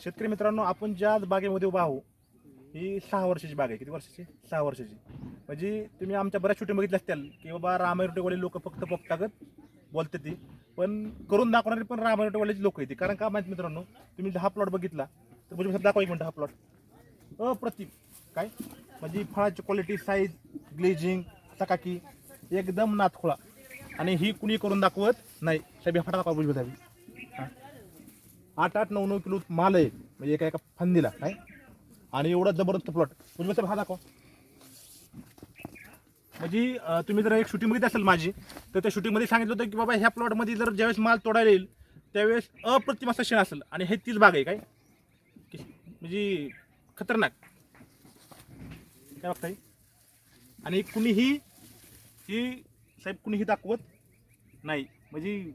शेतकरी मित्रांनो आपण ज्या बागेमध्ये उभा आहो ही सहा वर्षाची बाग आहे. किती वर्षाची? सहा वर्षाची. म्हणजे तुम्ही आमच्या बऱ्याच छोटी बघितल्या असतील की बाबा रामायणवाले लोक फक्त पोपटागत बोलते ती. पण करून दाखवणारे पण रामायणवाल्याची लोक येते कारण का माहिती मित्रांनो तुम्ही हा प्लॉट बघितला तर म्हणजे दाखवा एक मिनटं हा प्लॉट अप्रतिम. काय? म्हणजे फळाची क्वालिटी साईज ग्लेजिंग सकाकी एकदम नाथखोळा आणि ही कुणी करून दाखवत? नाही. साहेब फटा दाखवा बुजवत आठ आठ नऊ नऊ किलो माल आहे. म्हणजे एका एका फांदीला काय आणि एवढा जबरदस्त प्लॉट उजवे साहेब हा दाखवा. म्हणजे अं, तुम्ही जर एक शूटिंग बघितली असेल माझी तर त्या शूटिंगमध्ये सांगितलं होतं की बाबा ह्या प्लॉटमध्ये जर ज्यावेळेस माल तोडायला येईल त्यावेळेस अप्रतिम असं शेण असेल. आणि हे तीच बाग आहे काय? की- म्हणजे खतरनाक. काय बघताय? आणि कुणीही ही साहेब कुणीही दाखवत नाही. म्हणजे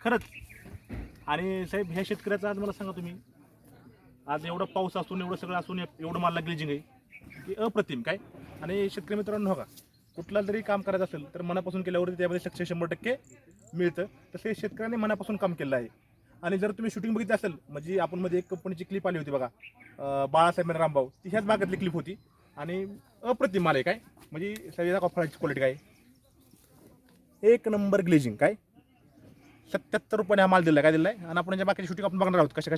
खरंच आणि साहेब ह्या शेतकऱ्याचं आज मला सांगा तुम्ही. आज एवढं पाऊस असून एवढं सगळं असून एवढं मला लागली आहे की अप्रतिम काय? आणि शेतकरी मित्रांनो हो का? कुठला जरी काम करायचं असेल तर मनापासून केल्यावरती त्यामध्ये सक्सेस शंभर टक्के मिळतं. तसे शेतकऱ्याने मनापासून काम केलं आहे. आणि जर तुम्ही शूटिंग बघितली असेल म्हणजे आपण मध्ये एक कंपनीची क्लिप आली होती बघा. बाळासाहेब आणि रामभाऊ. ती ह्याच भागातली क्लिप होती. आणि अप्रतिम माल आहे काय? म्हणजे सगळ्या फळाची क्वालिटी काय? एक नंबर ग्लेजिंग काय? सत्याहत्तर रुपयाने हा माल दिला काय दिलाय? आणि आपण याच्या बाकीची शूटिंग आपण बघणार आहोत कशा कशा